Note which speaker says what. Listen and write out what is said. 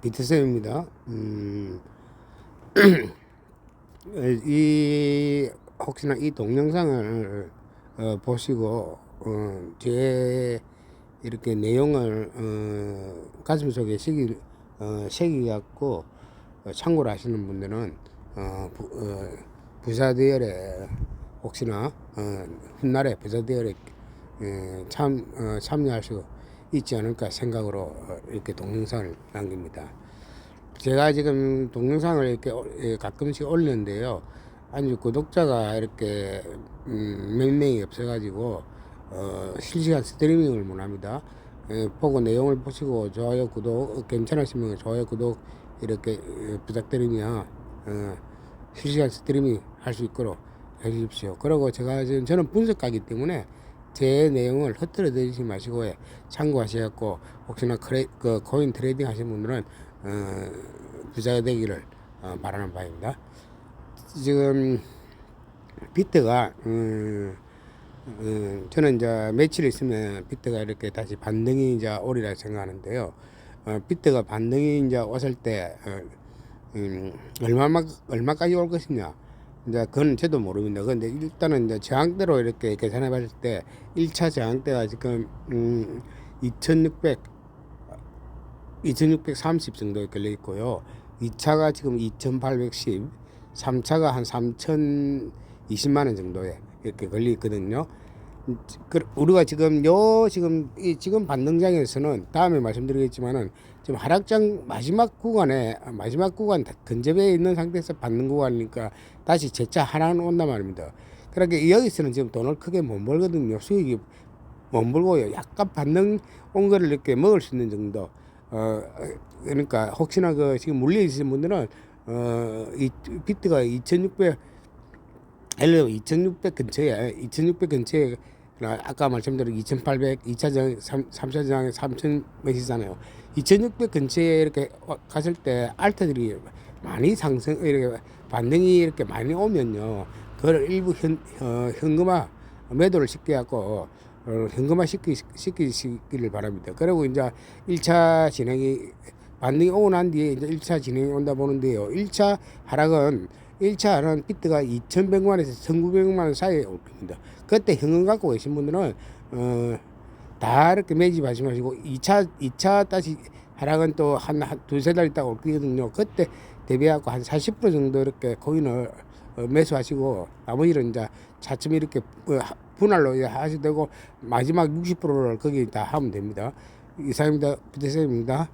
Speaker 1: 비트쌤입니다. 음, 이 혹시나 이 동영상을 어, 보시고 어, 제 이렇게 내용을 어, 가슴 속에 새기 어, 새기 갖고 어, 참고를 하시는 분들은 어, 부, 어, 부사 대열에 혹시나 어, 훗날에 부사 대열에 에, 참 어, 수 있지 않을까 생각으로 어, 이렇게 동영상을 남깁니다. 제가 지금 동영상을 이렇게 어- 예, 가끔씩 올리는데요. 아니 구독자가 이렇게 음, 몇 명이 없어가지고 어, 실시간 스트리밍을 못합니다. 예, 보고 내용을 보시고 좋아요 구독 어, 괜찮으시면 좋아요 구독 이렇게 예, 부탁드리며 어, 실시간 스트리밍 할 수 있도록 해주십시오. 그리고 제가 지금 저는 분석가기 때문에 제 내용을 흐트러 드리지 마시고 예, 참고하셔갖고 혹시나 크레, 그 코인 트레이딩 하시는 분들은 어, 부자가 되기를 어, 바라는 바입니다. 지금 비트가 음, 음, 저는 이제 며칠 있으면 비트가 이렇게 다시 반등이 이제 오리라 생각하는데요. 어, 비트가 반등이 이제 왔을 때 어, 음, 얼마만 얼마까지 올 것이냐. 이제 그건 저도 모릅니다. 근데 일단은 이제 저항대로 이렇게 계산해 봤을 때 1차 저항대가 지금 음, 2600 2630 정도에 걸려 있고요. 2차가 지금 2810, 3차가 한 3020만 원 정도에 이렇게 걸려 있거든요. 그, 우리가 지금 요 지금 이 지금 반등장에서는 다음에 말씀드리겠지만은 지금 하락장 마지막 구간에 마지막 구간 근접해 있는 상태에서 받는 구간이니까 다시 재차 하락 온단 말입니다. 그러니까 여기서는 지금 돈을 크게 못 벌거든요. 수익이 못 벌고요. 약간 반등 온 거를 이렇게 먹을 수 있는 정도. 어 그러니까 혹시나 그 지금 물려 있으신 분들은 어이 비트가 2,600 예를 들어 2,600 근처에 2,600 근처에 아까 말씀드린 2,800 2차장 3차장에 3,000 몇이잖아요. 2,600 근처에 이렇게 와- 갔을 때 알트들이 많이 상승 이렇게 반등이 이렇게 많이 오면요. 그걸 일부 현, 어, 현금화 매도를 시켜 갖고 어, 현금화 시키, 시키시기를 바랍니다. 그리고 이제 1차 진행이 반등이 오고 난 뒤에 이제 1차 진행이 온다 보는데요. 1차 하락은 1차 하락은 비트가 2,100만 원에서 1,900만 원 사이에 올 겁니다. 그때 현금 갖고 계신 분들은 어, 다 이렇게 매집하지 마시고 2차 2차 다시 하락은 또한한 두세 달 있다가 올 거거든요. 그때 대비하고 한 40% 정도 이렇게 코인을 어, 매수하시고 나머지는 이제 차츰 이렇게 어, 하- 분할로 하셔도 되고 마지막 60%를 거기 다 하면 됩니다. 이상입니다. 부대쌤입니다.